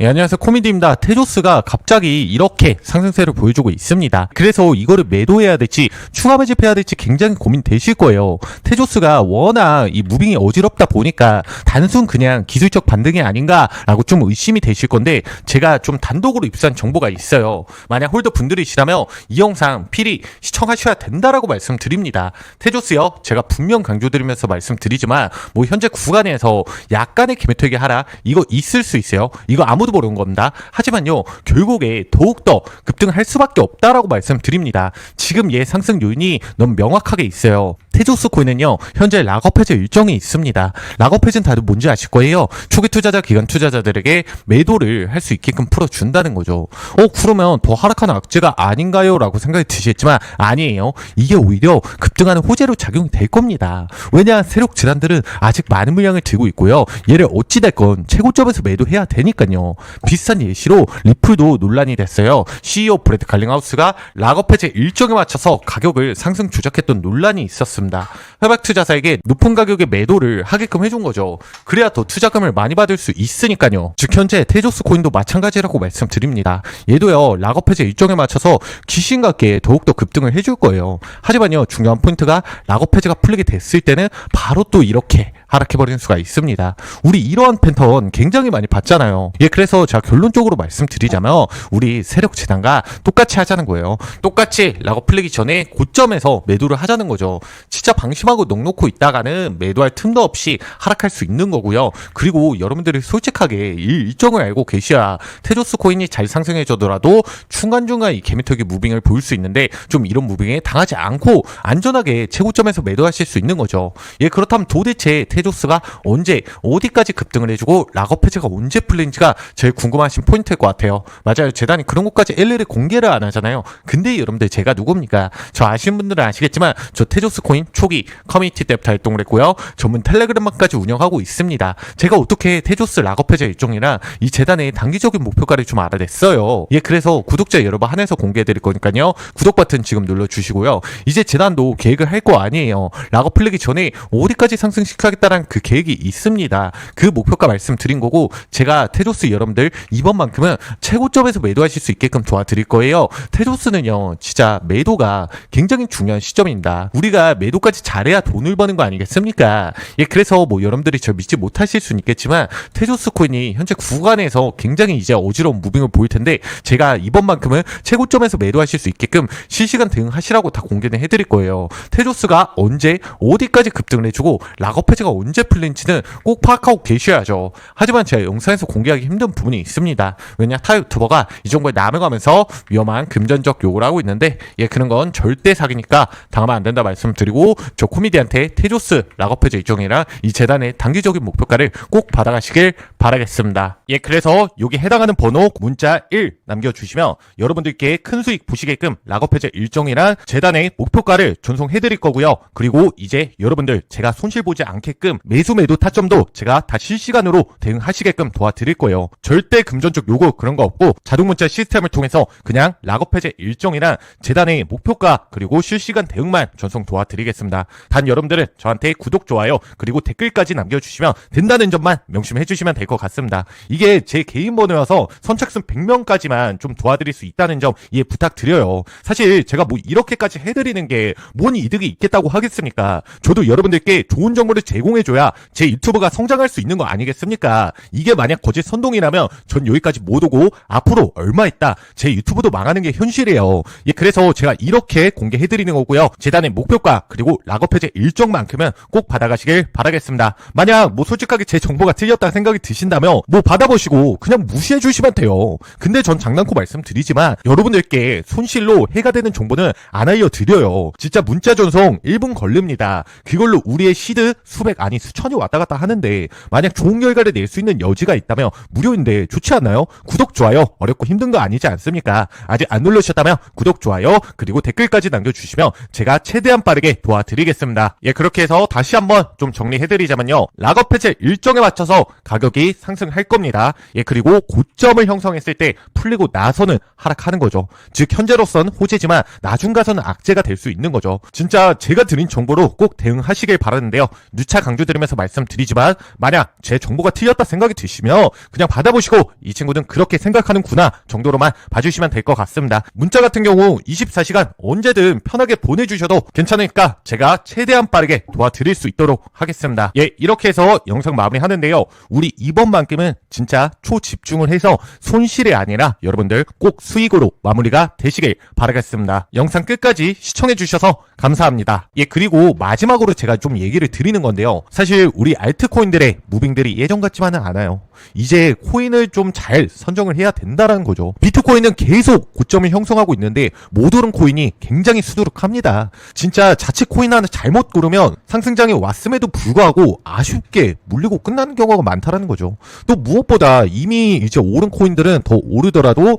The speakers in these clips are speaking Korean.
예, 안녕하세요. 코미디입니다. 테조스가 갑자기 이렇게 상승세를 보여주고 있습니다. 그래서 이거를 매도해야 될지 추가 매집해야 될지 굉장히 고민되실 거예요. 테조스가 워낙 이 무빙이 어지럽다 보니까 단순 그냥 기술적 반등이 아닌가라고 좀 의심이 되실 건데 제가 좀 단독으로 입수한 정보가 있어요. 만약 홀더 분들이시라면 이 영상 필히 시청하셔야 된다라고 말씀드립니다. 테조스요. 제가 분명 강조드리면서 말씀드리지만 뭐 현재 구간에서 약간의 기매되게 하라 이거 있을 수 있어요. 이거 아무 도 모르는 겁니다. 하지만요 결국에 더욱더 급등할 수밖에 없다라고 말씀드립니다. 지금 얘 상승 요인이 너무 명확하게 있어요. 테조스 코인은요 현재 락업 해제 일정이 있습니다. 락업 해제는 다들 뭔지 아실 거예요. 초기 투자자 기간 투자자들에게 매도를 할 수 있게끔 풀어준다는 거죠. 어 그러면 더 하락하는 악재가 아닌가요?라고 생각이 드시겠지만 아니에요. 이게 오히려 급등하는 호재로 작용이 될 겁니다. 왜냐 세력 질환들은 아직 많은 물량을 들고 있고요. 얘를 어찌 됐건 최고점에서 매도해야 되니까요. 비슷한 예시로 리 플도 논란이 됐어요. CEO 브래드 갈링하우스가 락업 해제 일정에 맞춰서 가격을 상승 조작했던 논란이 있었습니다. 협약 투자사에게 높은 가격에 매도를 하게끔 해준 거죠. 그래야 더 투자금을 많이 받을 수 있으니까요. 즉 현재 테조스 코인도 마찬가지라고 말씀드립니다. 얘도요 락업 해제 일정에 맞춰서 귀신 같게 더욱더 급등을 해줄 거예요. 하지만요 중요한 포인트가 락업 해제가 풀리게 됐을 때는 바로 또 이렇게 하락해버리는 수가 있습니다. 우리 이러한 패턴 굉장히 많이 봤잖아요. 예, 그래서 제가 결론적으로 말씀드리자 면 우리 세력 재단과 똑같이 하자는 거예요. 똑같이 라고 풀리기 전에 고점에서 매도를 하자는 거죠. 진짜 방심하고 넉놓고 있다가는 매도할 틈도 없이 하락할 수 있는 거고요. 그리고 여러분들이 솔직하게 이 일정을 알고 계셔야 테조스 코인이 잘 상승해져더라도 중간중간 이 개미터기 무빙을 보일 수 있는데 좀 이런 무빙에 당하지 않고 안전하게 최고점에서 매도하실 수 있는 거죠. 예, 그렇다면 도대체 테조스가 언제 어디까지 급등을 해주고 락업 해제가 언제 풀린지가 제일 궁금하신 포인트일 것 같아요. 맞아요. 재단이 그런 것까지 일일이 공개를 안 하잖아요. 근데 여러분들 제가 누굽니까? 저 아시는 분들은 아시겠지만 저 테조스 코인 초기 커뮤니티 때부터 활동을 했고요. 전문 텔레그램까지 운영하고 있습니다. 제가 어떻게 테조스 락업 해제 일정이랑 이 재단의 단기적인 목표가를 좀 알아냈어요. 예, 그래서 구독자 여러분 한해서 공개해드릴 거니까요. 구독 버튼 지금 눌러주시고요. 이제 재단도 계획을 할 거 아니에요. 락업 풀리기 전에 어디까지 상승시켜야겠다는 그 계획이 있습니다. 그 목표가 말씀드린 거고 제가 테조스 여러분들 이번만큼은 최 고점에서 매도하실 수 있게끔 도와드릴 거예요. 테조스는요, 진짜 매도가 굉장히 중요한 시점입니다. 우리가 매도까지 잘해야 돈을 버는 거 아니겠습니까? 예, 그래서 뭐 여러분들이 저 믿지 못하실 수는 있겠지만 테조스 코인이 현재 구간에서 굉장히 이제 어지러운 무빙을 보일 텐데 제가 이번만큼은 최고점에서 매도하실 수 있게끔 실시간 대응하시라고 다 공개는 해드릴 거예요. 테조스가 언제 어디까지 급등을 해주고 락업 해제가 언제 풀린지는 꼭 파악하고 계셔야죠. 하지만 제가 영상에서 공개하기 힘든 부분이 있습니다. 왜냐 타 유튜버가 이 정보에 남용하면서 위험한 금전적 요구를 하고 있는데 예 그런 건 절대 사기니까 당하면 안 된다 말씀드리고 저 코미디한테 테조스 락업 해제 일정이랑 이 재단의 단기적인 목표가를 꼭 받아가시길 바라겠습니다. 예 그래서 여기 해당하는 번호 문자 1 남겨주시면 여러분들께 큰 수익 보시게끔 락업 해제 일정이랑 재단의 목표가를 전송해드릴 거고요. 그리고 이제 여러분들 제가 손실 보지 않게끔 매수 매도 타점도 제가 다 실시간으로 대응하시게끔 도와드릴 거예요. 절대 금전적 요구 그런 거 없고 자동 문자 시스템을 통해서 그냥 락업 해제 일정이랑 재단의 목표가 그리고 실시간 대응만 전송 도와드리겠습니다. 단 여러분들은 저한테 구독 좋아요 그리고 댓글까지 남겨주시면 된다는 점만 명심해 주시면 될 것 같습니다. 이게 제 개인 번호여서 선착순 100명까지만 좀 도와드릴 수 있다는 점 이해 부탁드려요. 사실 제가 뭐 이렇게까지 해드리는 게 뭔 이득이 있겠다고 하겠습니까? 저도 여러분들께 좋은 정보를 제공해줘야 제 유튜브가 성장할 수 있는 거 아니겠습니까? 이게 만약 거짓 선동이라면 전 여기까지 못 오고 앞으로 얼마 있다 제 유튜브도 망하는 게 현실이에요. 예, 그래서 제가 이렇게 공개해드리는 거고요. 재단의 목표가 그리고 락업 해제 일정만큼은 꼭 받아가시길 바라겠습니다. 만약 뭐 솔직하게 제 정보가 틀렸다 생각이 드신다면 뭐 받아보시고 그냥 무시해 주시면 돼요. 근데 전 장난코 말씀드리지만 여러분들께 손실로 해가 되는 정보는 안 알려드려요. 진짜 문자 전송 1분 걸립니다. 그걸로 우리의 시드 수백 아니 수천이 왔다 갔다 하는데 만약 좋은 결과를 낼 수 있는 여지가 있다면 무료인데 좋지 않나요? 구독 좋아요 좋아요 어렵고 힘든 거 아니지 않습니까? 아직 안 누르셨다면 구독, 좋아요, 그리고 댓글까지 남겨주시면 제가 최대한 빠르게 도와드리겠습니다. 예, 그렇게 해서 다시 한번 좀 정리해드리자면요. 락업 해제 일정에 맞춰서 가격이 상승할 겁니다. 예, 그리고 고점을 형성했을 때 풀리고 나서는 하락하는 거죠. 즉, 현재로선 호재지만 나중 가서는 악재가 될 수 있는 거죠. 진짜 제가 드린 정보로 꼭 대응하시길 바라는데요. 누차 강조드리면서 말씀드리지만 만약 제 정보가 틀렸다 생각이 드시면 그냥 받아보시고 이 친구는 그렇게 생각 하는구나 정도로만 봐주시면 될 것 같습니다. 문자 같은 경우 24시간 언제든 편하게 보내주셔도 괜찮으니까 제가 최대한 빠르게 도와드릴 수 있도록 하겠습니다. 예, 이렇게 해서 영상 마무리하는데요. 우리 이번만큼은 진짜 초집중을 해서 손실이 아니라 여러분들 꼭 수익으로 마무리가 되시길 바라겠습니다. 영상 끝까지 시청해주셔서 감사합니다. 예, 그리고 마지막으로 제가 좀 얘기를 드리는 건데요. 사실 우리 알트코인들의 무빙들이 예전 같지만은 않아요. 이제 코인을 좀 잘 선정을 해야 된다라는 거죠. 비트코인은 계속 고점을 형성하고 있는데 못 오른 코인이 굉장히 수두룩합니다. 진짜 자칫 코인 하나 잘못 고르면 상승장에 왔음에도 불구하고 아쉽게 물리고 끝나는 경우가 많다라는 거죠. 또 무엇보다 이미 이제 오른 코인들은 더 오르더라도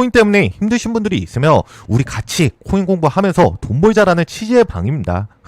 때문에 힘드신 분들이 있으면 우리 같이 코인 공부하면서 돈 벌자라는 취지의 방입니다.